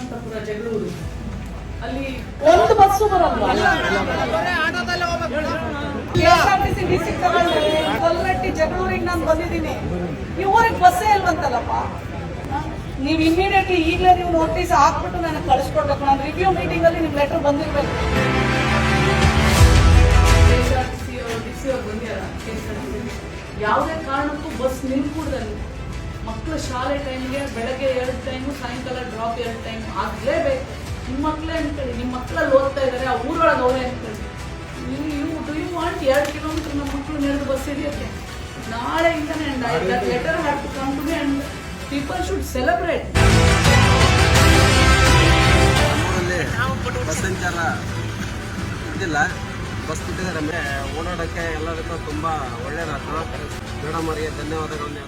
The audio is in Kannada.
ಯಶವಂತಪುರ ಜಗಳೂರು. ಅಲ್ಲಿ ಒಂದು ಬಸ್ಸು ತಗೊಂಡ್ರೆ ಕಲ್ಲಟ್ಟಿ ಜಗಳೂರಿಗೆ ನಾನು ಬಂದಿದ್ದೀನಿ. ಈ ಊರಿಗೆ ಬಸ್ಸೇ ಇಲ್ವಂತಲ್ಲಪ್ಪ? ನೀವು ಇಮಿಡಿಯೇಟ್ಲಿ ಈಗಲೇ ನೀವು ನೋಟಿಸ್ ಹಾಕ್ಬಿಟ್ಟು ನನಗೆ ಕಳಿಸ್ಕೊಡ್ಬೇಕು. ನಾನು ರಿವ್ಯೂ ಮೀಟಿಂಗ್ ಅಲ್ಲಿ ನಿಮ್ ಲೆಟರ್ ಬಂದಿರ್ಬೇಕು. ಯಾವುದೇ ಕಾರಣಕ್ಕೂ ಬಸ್ ನಿಂತ್ಕೂಡ್ದಲ್ಲಿ ಮಕ್ಕಳು ಶಾಲೆ ಟೈಮ್ಗೆ ಬೆಳಗ್ಗೆ ಎರಡು ಟೈಮು ಸಾಯಂಕಾಲ ಡ್ರಾಪ್ ಅಂಡ್ ಟೈಮ್ ಆಗಲೇಬೇಕು. ನಿಮ್ಮ ಮಕ್ಕಳೇ ಅನ್ಕೊಳ್ಳಿ ನಿಮ್ಮ ಮಕ್ಕಳಲ್ಲಿ ಓದ್ತಾ ಇದ್ದಾರೆ ಆ ಊರೊಳಗೆ ಅವರೇ ಅನ್ಕೊಳ್ಳಿ ನೀವು ಯು ವಾಂಟ್ ಎರಡು ಕಿಲೋಮೀಟರ್ ನಮ್ಮ ಮಕ್ಕಳು ನೆರೆದು ಬಸ್ ಹಿಡಿಯೋಕ್ಕೆ? ನಾಳೆಯಿಂದನೇ and I letter have to come to me and people should celebrate bus ಸಂಚಾರ ಬಸ್ ಬಿಟ್ಟಿದ್ದಾರೆ ಅಂದರೆ ಓಡಾಡೋಕ್ಕೆ ಎಲ್ಲದಕ್ಕೂ ತುಂಬ ಒಳ್ಳೆಯದಾಗ್ತದೆ ಮೇಡಮ್ ಅವರಿಗೆ ಧನ್ಯವಾದಗಳನ್ನು